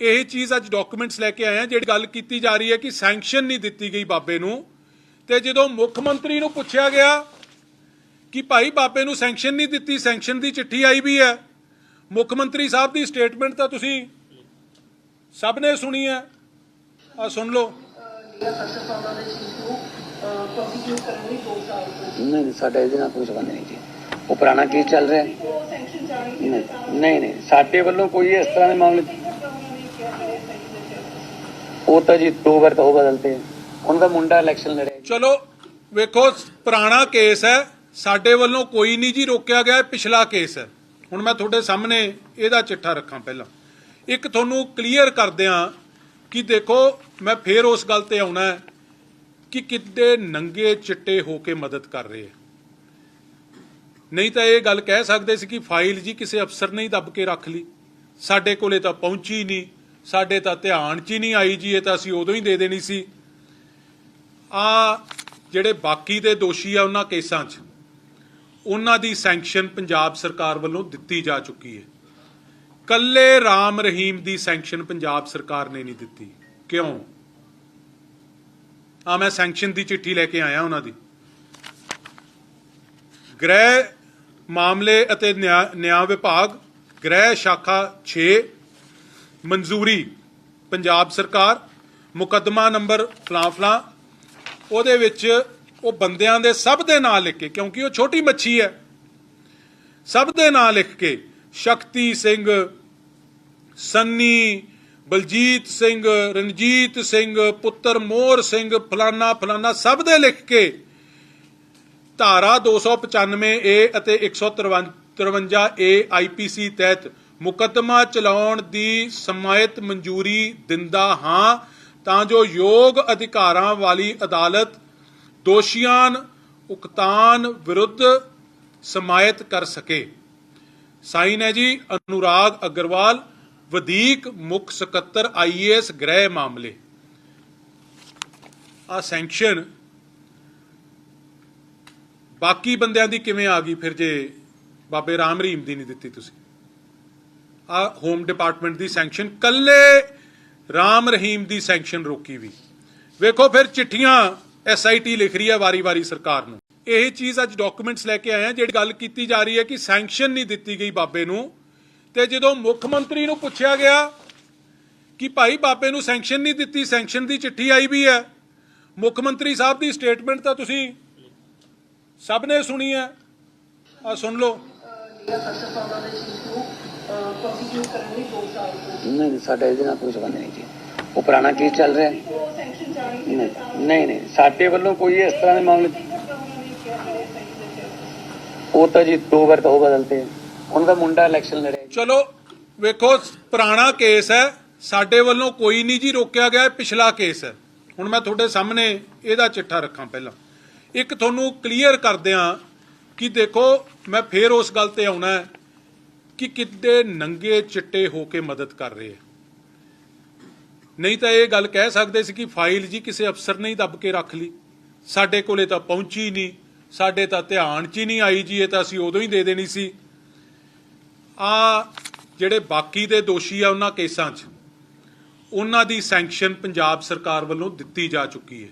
ਇਹ ਚੀਜ਼ ਅੱਜ ਡਾਕੂਮੈਂਟਸ ਲੈ ਕੇ ਆਏ ਆ ਜਿਹੜੀ ਗੱਲ ਕੀਤੀ ਜਾ ਰਹੀ ਹੈ ਕਿ ਸੈਂਕਸ਼ਨ ਨਹੀਂ ਦਿੱਤੀ ਗਈ ਬਾਬੇ ਨੂੰ। ਤੇ ਜਦੋਂ ਮੁੱਖ ਮੰਤਰੀ ਨੂੰ ਪੁੱਛਿਆ ਗਿਆ ਕਿ ਭਾਈ ਬਾਬੇ ਨੂੰ ਸੈਂਕਸ਼ਨ ਨਹੀਂ ਦਿੱਤੀ ਸੈਂਕਸ਼ਨ ਦੀ ਚਿੱਠੀ ਆਈ ਵੀ ਹੈ। ਮੁੱਖ ਮੰਤਰੀ ਸਾਹਿਬ ਦੀ ਸਟੇਟਮੈਂਟ ਤਾਂ ਤੁਸੀਂ ਸਭ ਨੇ ਸੁਣੀ ਹੈ। ਆ ਸੁਣ ਲਓ। ਡੇਰਾ ਸੱਚਾ ਸੌਦਾ ਦੇ ਚੀਜ਼ ਨੂੰ ਕੰਪਲੀਟ ਕਰਨ ਲਈ 2 ਸਾਲ ਤੋਂ ਨਹੀਂ ਸਾਡਾ ਇਹਦੇ ਨਾਲ ਕੋਈ ਸੰਬੰਧ ਨਹੀਂ ਜੀ। ਉਹ ਪੁਰਾਣਾ ਕੇਸ ਚੱਲ ਰਿਹਾ ਹੈ। ਉਹ ਸੈਂਕਸ਼ਨ ਜਾਣੀ ਨਹੀਂ ਨਹੀਂ ਨਹੀਂ ਸਾਡੇ ਵੱਲੋਂ ਕੋਈ ਇਸ ਤਰ੍ਹਾਂ ਦੇ ਮਾਮਲੇ ਉਹ ਤਾਂ ਜੀ ਦੋ ਵਾਰ ਤਾਂ ਉਹ ਬਦਲਤੇ ਉਹਨਾਂ ਦਾ ਮੁੰਡਾ ਇਲੈਕਸ਼ਨ ਲੜਿਆ ਚਲੋ, ਵੇਖੋ, ਪੁਰਾਣਾ ਕੇਸ ਹੈ। ਸਾਡੇ ਵੱਲੋਂ ਕੋਈ ਨਹੀਂ ਜੀ ਰੋਕਿਆ ਗਿਆ ਪਿਛਲਾ ਕੇਸ ਹੈ। ਹੁਣ ਮੈਂ ਤੁਹਾਡੇ ਸਾਹਮਣੇ ਇਹਦਾ ਚਿੱਠਾ ਰੱਖਾਂ ਪਹਿਲਾਂ। ਇੱਕ ਤੁਹਾਨੂੰ ਕਲੀਅਰ ਕਰਦਿਆਂ ਕਿ ਦੇਖੋ, ਮੈਂ ਫੇਰ ਉਸ ਗੱਲ ਤੇ ਆਉਣਾ ਹੈ ਕਿ ਕਿੱਡੇ ਨੰਗੇ ਚਿੱਟੇ ਹੋ ਕੇ ਮਦਦ ਕਰ ਰਹੇ ਹੈ ਨਹੀਂ ਤਾਂ ਇਹ ਗੱਲ ਕਹਿ ਸਕਦੇ ਸੀ ਕਿ ਫਾਈਲ ਜੀ ਕਿਸੇ ਅਫਸਰ ਨੇ ਹੀ ਦੱਬ ਕੇ ਰੱਖ ਲਈ। ਸਾਡੇ ਕੋਲੇ ਤਾਂ ਪਹੁੰਚੀ ਨਹੀਂ। ਸਾਡੇ ਤਾਂ ਧਿਆਨ 'ਚ ਹੀ ਨਹੀਂ ਆਈ ਜੀ, ਇਹ ਤਾਂ ਅਸੀਂ ਉਦੋਂ ਹੀ ਦੇ ਦੇਣੀ ਸੀ। ਆ ਜਿਹੜੇ ਬਾਕੀ ਦੇ ਦੋਸ਼ੀ ਆ ਉਹਨਾਂ ਕੇਸਾਂ 'ਚ, ਉਹਨਾਂ ਦੀ ਸੈਂਕਸ਼ਨ ਪੰਜਾਬ ਸਰਕਾਰ ਵੱਲੋਂ ਦਿੱਤੀ ਜਾ ਚੁੱਕੀ ਹੈ। ਕੱਲੇ ਰਾਮ ਰਹੀਮ ਦੀ ਸੈਂਕਸ਼ਨ ਪੰਜਾਬ ਸਰਕਾਰ ਨੇ ਨਹੀਂ ਦਿੱਤੀ। ਕਿਉਂ? ਆ ਮੈਂ ਸੈਂਕਸ਼ਨ ਦੀ ਚਿੱਠੀ ਲੈ ਕੇ ਆਇਆ ਉਹਨਾਂ ਦੀ। ਗ੍ਰਹਿ ਮਾਮਲੇ ਅਤੇ ਨਿਆਂ ਨਿਆਂ ਵਿਭਾਗ, ਗ੍ਰਹਿ ਸ਼ਾਖਾ 6 ਮਨਜ਼ੂਰੀ। ਪੰਜਾਬ ਸਰਕਾਰ, ਮੁਕੱਦਮਾ ਨੰਬਰ ਫਲਾਂ ਫਲਾਂ, ਉਹਦੇ ਵਿੱਚ ਉਹ ਬੰਦਿਆਂ ਦੇ ਸਭ ਦੇ ਨਾਂ ਲਿਖ ਕੇ, ਕਿਉਂਕਿ ਉਹ ਛੋਟੀ ਮੱਛੀ ਹੈ, ਸਭ ਦੇ ਨਾਂ ਲਿਖ ਕੇ, ਸ਼ਕਤੀ ਸਿੰਘ, ਸੰਨੀ, ਬਲਜੀਤ ਸਿੰਘ, ਰਣਜੀਤ ਸਿੰਘ, ਪੁੱਤਰ ਮੋਹਰ ਸਿੰਘ, ਫਲਾਨਾ ਫਲਾਨਾ, ਸਭ ਦੇ ਲਿਖ ਕੇ, ਧਾਰਾ 295 ਏ ਅਤੇ 153 ਏ ਆਈਪੀਸੀ ਤਹਿਤ ਮੁਕੱਦਮਾ ਚਲਾਉਣ ਦੀ ਸਮਾਇਤ ਮਨਜ਼ੂਰੀ ਦਿੰਦਾ ਹਾਂ, ਤਾਂ ਜੋ ਯੋਗ ਅਧਿਕਾਰਾਂ ਵਾਲੀ ਅਦਾਲਤ ਦੋਸ਼ੀਆਂ ਉਕਤਾਨ ਵਿਰੁੱਧ ਸਮਾਇਤ ਕਰ ਸਕੇ। ਸਾਈਨ ਹੈ ਜੀ, ਅਨੁਰਾਗ ਅਗਰਵਾਲ, ਵਧੀਕ ਮੁੱਖ ਸਕੱਤਰ ਆਈਏਐਸ ਗ੍ਰਹਿ ਮਾਮਲੇ। ਆ ਸੈਂਕਸ਼ਨ ਬਾਕੀ ਬੰਦਿਆਂ ਦੀ ਕਿਵੇਂ ਆ ਗਈ ਫਿਰ ਜੇ ਬਾਬੇ ਰਾਮ ਰਹੀਮ ਦੀ ਨਹੀਂ ਦਿੱਤੀ ਤੁਸੀਂ? ਆ ਹੋਮ ਡਿਪਾਰਟਮੈਂਟ ਦੀ ਸੈਂਕਸ਼ਨ, ਕੱਲੇ ਰਾਮ ਰਹੀਮ ਦੀ ਸੈਂਕਸ਼ਨ ਰੋਕੀ ਵੀ। ਵੇਖੋ ਫਿਰ ਚਿੱਠੀਆਂ ਐਸਆਈਟੀ ਲਿਖ ਰਹੀ ਹੈ ਵਾਰੀ-ਵਾਰੀ ਸਰਕਾਰ ਨੂੰ। ਇਹ ਚੀਜ਼ ਅੱਜ ਡਾਕੂਮੈਂਟਸ ਲੈ ਕੇ ਆਏ ਆ, ਜਿਹੜੀ ਗੱਲ ਕੀਤੀ ਜਾ ਰਹੀ ਹੈ ਕਿ ਸੈਂਕਸ਼ਨ ਨਹੀਂ ਦਿੱਤੀ ਗਈ ਬਾਬੇ ਨੂੰ। ਤੇ ਜਦੋਂ ਮੁੱਖ ਮੰਤਰੀ ਨੂੰ ਪੁੱਛਿਆ ਗਿਆ ਕਿ ਭਾਈ ਬਾਬੇ ਨੂੰ ਸੈਂਕਸ਼ਨ ਨਹੀਂ ਦਿੱਤੀ, ਸੈਂਕਸ਼ਨ ਦੀ ਚਿੱਠੀ ਆਈ ਵੀ ਹੈ। ਮੁੱਖ ਮੰਤਰੀ ਸਾਹਿਬ ਦੀ ਸਟੇਟਮੈਂਟ ਤਾਂ ਤੁਸੀਂ ਸਭ ਨੇ ਸੁਣੀ ਹੈ। ਆ ਸੁਣ ਲਓ। ਡੇਰਾ ਸੱਚਾ ਸੌਦਾ ਦੇ ਚੀਜ਼ ਨੂੰ ਕੰਪਲੀਟ ਕਰਨ ਲਈ 2 ਸਾਲ ਤੋਂ ਨਹੀਂ ਸਾਡਾ ਇਹਦੇ ਨਾਲ ਕੋਈ ਸੰਬੰਧ ਨਹੀਂ ਜੀ। ਉਹ ਪੁਰਾਣਾ ਕੇਸ ਚੱਲ ਰਿਹਾ। ਨਹੀਂ ਨਹੀਂ ਨਹੀਂ, ਸਾਡੇ ਵੱਲੋਂ ਕੋਈ ਇਸ ਤਰ੍ਹਾਂ ਦੇ ਮਾਮਲੇ ਉਹ ਤਾਂ ਜੀ ਦੋ ਵਾਰ ਤਾਂ ਉਹ ਬਦਲਤੇ ਉਹਨਾਂ ਦਾ ਮੁੰਡਾ ਇਲੈਕਸ਼ਨ ਲੜਿਆ। ਚਲੋ ਵੇਖੋ ਪੁਰਾਣਾ ਕੇਸ ਹੈ। ਸਾਡੇ ਵੱਲੋਂ ਕੋਈ ਨਹੀਂ ਜੀ ਰੋਕਿਆ ਗਿਆ ਪਿਛਲਾ ਕੇਸ ਹੈ। ਹੁਣ ਮੈਂ ਤੁਹਾਡੇ ਸਾਹਮਣੇ ਇਹਦਾ ਚਿੱਠਾ ਰੱਖਾਂ ਪਹਿਲਾਂ। ਇੱਕ ਤੁਹਾਨੂੰ ਕਲੀਅਰ ਕਰਦਿਆਂ ਕਿ ਦੇਖੋ ਮੈਂ ਫੇਰ ਉਸ ਗੱਲ ਤੇ ਆਉਣਾ ਹੈ। ਕਿ ਕਿੱਡੇ ਨੰਗੇ ਚਿੱਟੇ ਹੋ ਕੇ ਮਦਦ ਕਰ ਰਹੇ ਹੈ ਨਹੀਂ ਤਾਂ ਇਹ ਗੱਲ ਕਹਿ ਸਕਦੇ ਸੀ ਕਿ ਫਾਈਲ ਜੀ ਕਿਸੇ ਅਫਸਰ ਨੇ ਹੀ ਦੱਬ ਕੇ ਰੱਖ ਲਈ। ਸਾਡੇ ਕੋਲੇ ਤਾਂ ਪਹੁੰਚੀ ਨਹੀਂ, ਸਾਡੇ ਤਾਂ ਧਿਆਨ 'ਚ ਹੀ ਨਹੀਂ ਆਈ ਜੀ, ਇਹ ਤਾਂ ਅਸੀਂ ਉਦੋਂ ਹੀ ਦੇ ਦੇਣੀ ਸੀ। ਆ ਜਿਹੜੇ ਬਾਕੀ ਦੇ ਦੋਸ਼ੀ ਆ ਉਹਨਾਂ ਕੇਸਾਂ 'ਚ, ਉਹਨਾਂ ਦੀ ਸੈਂਕਸ਼ਨ ਪੰਜਾਬ ਸਰਕਾਰ ਵੱਲੋਂ ਦਿੱਤੀ ਜਾ ਚੁੱਕੀ ਹੈ।